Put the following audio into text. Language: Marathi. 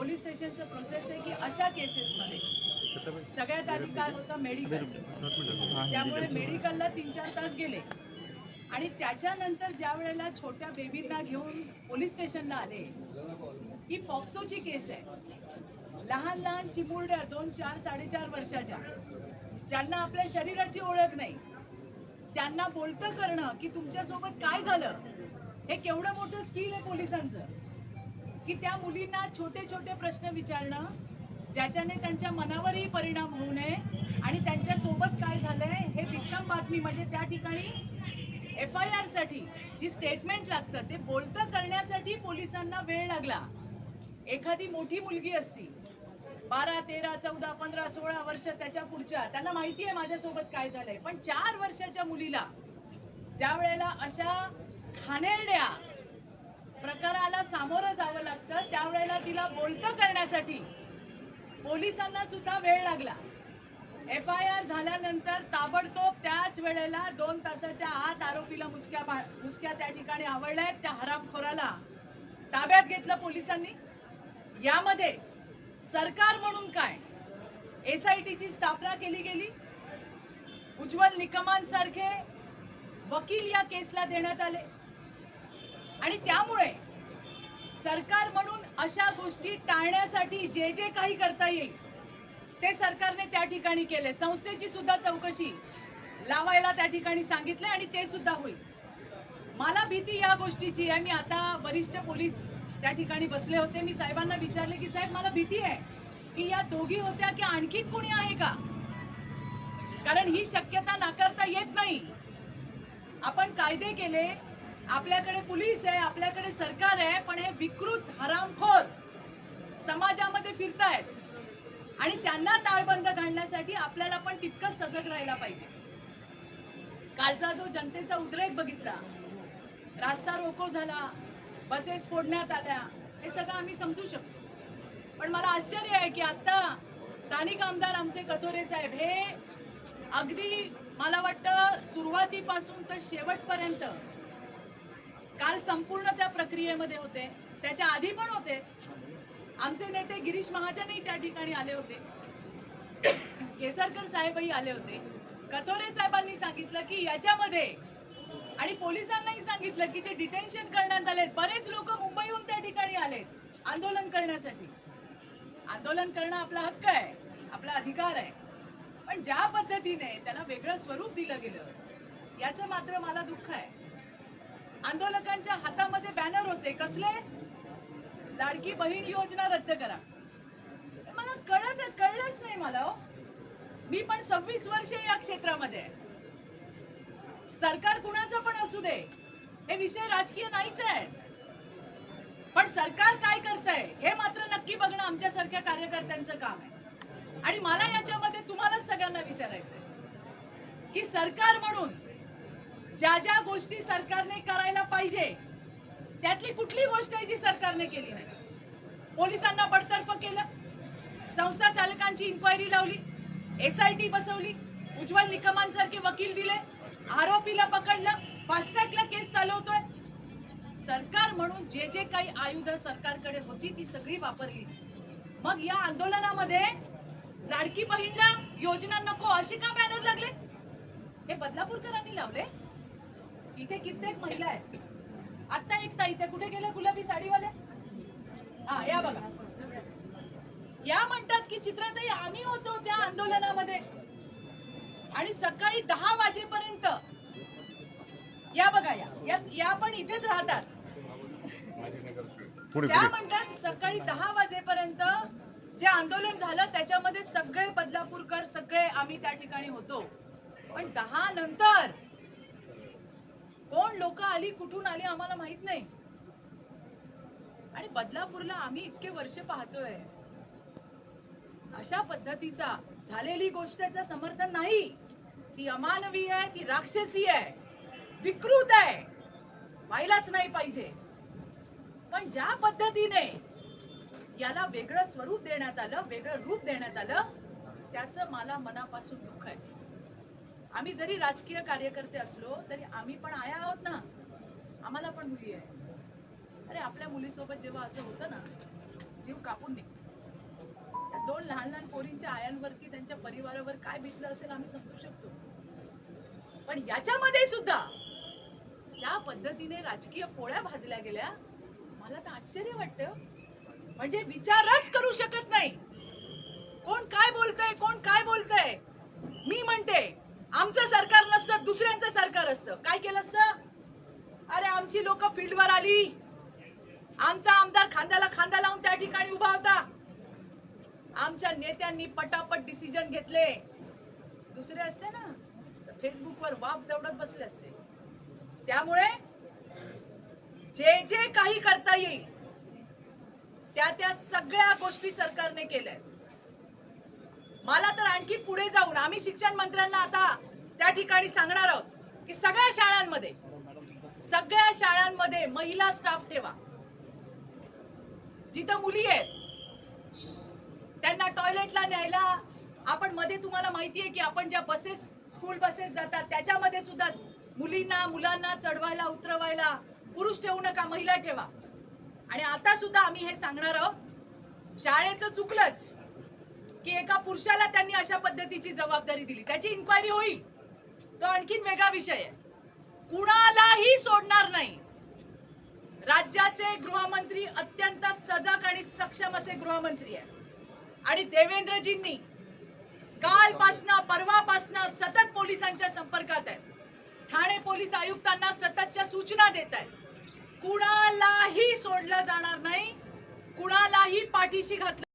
पोलीस स्टेशनचं प्रोसेस आहे की अशा केसेसमध्ये सगळ्यात आधी काय होतं? मेडिकल त्यामुळे मेडिकलला तीन चार तास गेले. आणि त्याच्यानंतर ज्या वेळेला छोट्या बेबींना घेऊन पोलीस स्टेशनला आले ही पॉक्सोची केस आहे. लहान लहान चिमुरड्या दोन चार साडेचार वर्षाच्या ज्यांना आपल्या शरीराची ओळख नाही. त्यांना बोलतं करणं की तुमच्यासोबत काय झालं? हे केवढं मोठं स्किल आहे पोलिसांचं. की त्या मुलींना छोटे छोटे प्रश्न विचारणं ज्याच्याने त्यांच्या मनावरही परिणाम होऊ नये आणि त्यांच्यासोबत काय झालंय हे विक्रम बातमी म्हणजे त्या ठिकाणी एफ आय आरसाठी जी स्टेटमेंट लागतं ते बोलतं करण्यासाठी पोलिसांना वेळ लागला. एखादी मोठी मुलगी असती बारा तेरा चौदा पंधरा सोळा वर्ष त्याच्या पुढच्या त्यांना माहिती आहे माझ्यासोबत काय झालंय पण चार वर्षाच्या मुलीला ज्या वेळेला अशा खानेरड्या प्रकाराला सामोरं जावं लागतं. त्यावेळेला तिला बोलतं करण्यासाठी. पोलिसांना सुद्धा वेळ लागला. एफ आय आर झाल्यानंतर ताबडतोब त्याच वेळेला दोन तासाच्या आत आरोपीला मुसक्या मुसक्या त्या ठिकाणी आवडल्यात त्या हरामखोराला ताब्यात घेतलं पोलिसांनी. यामध्ये सरकार म्हणून काय? एस आय टीची स्थापना केली गेली. उज्ज्वल निकमांसारखे वकील या केसला देण्यात आले. आणि त्यामुळे सरकार म्हणून अशा गोष्टी टाळण्यासाठी जे जे काही करता येईल ते सरकारने त्या ठिकाणी केले. संस्थेची सुद्धा चौकशी लावायला त्या ठिकाणी सांगितले आणि ते सुद्धा होईल. मला भीती या गोष्टीची आहे. मी आता वरिष्ठ पोलीस त्या ठिकाणी बसले होते. मी साहेबांना विचारले की साहेब मला भीती आहे की या दोघी होत्या की आणखी कोणी आहे का? कारण ही शक्यता नाकारता येत नाही. आपण कायदे केले आपल्याकडे पोलीस आहे आपल्याकडे सरकार आहे पण हे विकृत हरामखोर समाजामध्ये फिरतायत. आणि त्यांना ताळबंद घालण्यासाठी आपल्याला पण तितकंच सजग राहायला पाहिजे. कालचा जो जनतेचा उद्रेक बघितला रास्ता रोको झाला बसेस फोडण्यात आल्या हे सगळं आम्ही समजू शकतो. पण मला आश्चर्य आहे की आत्ता स्थानिक आमदार आमचे कथोरे साहेब हे अगदी मला वाटतं सुरुवातीपासून तर शेवटपर्यंत काल संपूर्ण त्या प्रक्रियेमध्ये होते त्याच्या आधी पण होते. आमचे नेते गिरीश महाजनही त्या ठिकाणी आले होते. केसरकर साहेबही आले होते. कथोरे साहेबांनी सांगितलं की याच्यामध्ये आणि पोलिसांनाही सांगितलं की ते डिटेन्शन करण्यात आले बरेच लोक मुंबईहून त्या ठिकाणी आलेत आंदोलन करण्यासाठी. आंदोलन करणं आपला हक्क आहे आपला अधिकार आहे. पण ज्या पद्धतीने त्याला वेगळं स्वरूप दिलं गेलं याचं मात्र मला दुःख आहे. आंदोलन आंदोलकांच्या हातामध्ये बॅनर होते. कसले? लाडकी बहीण योजना रद्द करा. मला कळत कळलंच नाही मला हो. मी पण सव्वीस वर्ष या क्षेत्रामध्ये सरकार कुणाचं पण असू दे हे विषय राजकीय नाहीच आहे. पण सरकार काय करतंय हे मात्र नक्की बघणं आमच्यासारख्या कार्यकर्त्यांचं काम आहे. आणि मला याच्यामध्ये तुम्हालाच सगळ्यांना विचारायचंय की सरकार म्हणून ज्या ज्या गोष्टी सरकारने करायला पाहिजे त्यातली कुठली गोष्ट आहे जी सरकारने केली नाही? पोलिसांना बडतर्फ केलं संस्था चालकांची इन्क्वायरी लावली एस आय टी बसवली उज्ज्वल निकमांसारखे वकील दिले आरोपीला पकडलं फास्ट्रॅकला केस चालवतोय. सरकार म्हणून जे जे काही आयुध सरकारकडे होती ती सगळी वापरली. मग या आंदोलनामध्ये लाडकी बहीणला योजना नको असे का बॅनर लागले? हे बदलापूरकरांनी लावले? इथे कित्येक महिला आहेत. आता एक ताई त्या कुठे गेल्या? गुलाबी साडीवाल्या? हा या बघा. या म्हणतात की चित्राताई आम्ही होतो त्या आंदोलनामध्ये. आणि सकाळी दहा वाजेपर्यंत या बघा या या- या पण इथेच राहतात. त्या म्हणतात सकाळी दहा वाजेपर्यंत जे आंदोलन झालं त्याच्यामध्ये सगळे बदलापूरकर सगळे आम्ही त्या ठिकाणी होतो. पण दहा नंतर कोण लोक आली कुठून आली आम्हाला माहीत नाही. आणि बदलापूरला आम्ही इतके वर्ष पाहतोय. अशा पद्धतीचा झालेली गोष्टचं समर्थन नाही. ती अमानवी आहे ती राक्षसी आहे विकृत आहे. व्हायलाच नाही पाहिजे. पण ज्या पद्धतीने याला वेगळं स्वरूप देण्यात आलं वेगळं रूप देण्यात आलं त्याचं मला मनापासून दुःख आहे. आम्ही जरी राजकीय कार्यकर्ते असलो तरी आम्ही पण आया आहोत ना. आम्हाला पण मुली आहे. अरे आपल्या मुलीसोबत जेव्हा असं होतं ना जीव कापून निघतो. त्या दोन लहान लहान पोरींच्या आयांवरती त्यांच्या परिवारावर काय बीतलं असेल आम्ही समजू शकतो. पण याच्यामध्ये सुद्धा ज्या पद्धतीने राजकीय पोळ्या भाजल्या गेल्या मला तर आश्चर्य वाटतं. म्हणजे विचारच करू शकत नाही. कोण काय बोलतंय कोण काय बोलतंय? मी म्हणते आमचं सरकार नसतं दुसऱ्यांचं सरकार असतं. काय केलं असतं? अरे आमची लोक फील्डवर आली. आमचा आमदार खांद्याला खांदा लावून त्या ठिकाणी उभा होता. आमच्या नेत्यांनी पटापट डिसिजन घेतले. दुसरे असते ना फेसबुकवर वाप दौडत बसले असते. त्यामुळे जे जे काही करता येईल त्या त्या सगळ्या गोष्टी सरकारने केल्या मला तर आणखी पुढे जाऊन आम्ही शिक्षण मंत्र्यांना आता त्या ठिकाणी सांगणार आहोत की सगळ्या शाळांमध्ये सगळ्या शाळांमध्ये महिला स्टाफ ठेवा. जिथं मुली आहेत त्यांना टॉयलेटला न्यायला आपण मध्ये तुम्हाला माहिती आहे की आपण ज्या बसेस स्कूल बसेस जातात त्याच्यामध्ये सुद्धा मुलींना मुलांना चढवायला उतरवायला पुरुष ठेवू नका महिला ठेवा. आणि आता सुद्धा आम्ही हे सांगणार आहोत शाळेचं चुकलंच की एका पुरुषाला त्यांनी अशा पद्धतीची जबाबदारी दिली. त्याची इन्क्वायरी होईल. तो आणखीन वेगळा विषय आहे. कुणालाही सोडणार नाही. राज्याचे गृहमंत्री अत्यंत सजग आणि सक्षम असे गृहमंत्री आहे आणि देवेंद्रजींनी कालपासनं परवापासनं सतत पोलिसांच्या संपर्कात आहेत. ठाणे पोलीस आयुक्तांना सततच्या सूचना देत आहेत. कुणालाही सोडलं जाणार नाही. कुणालाही पाठीशी घातलं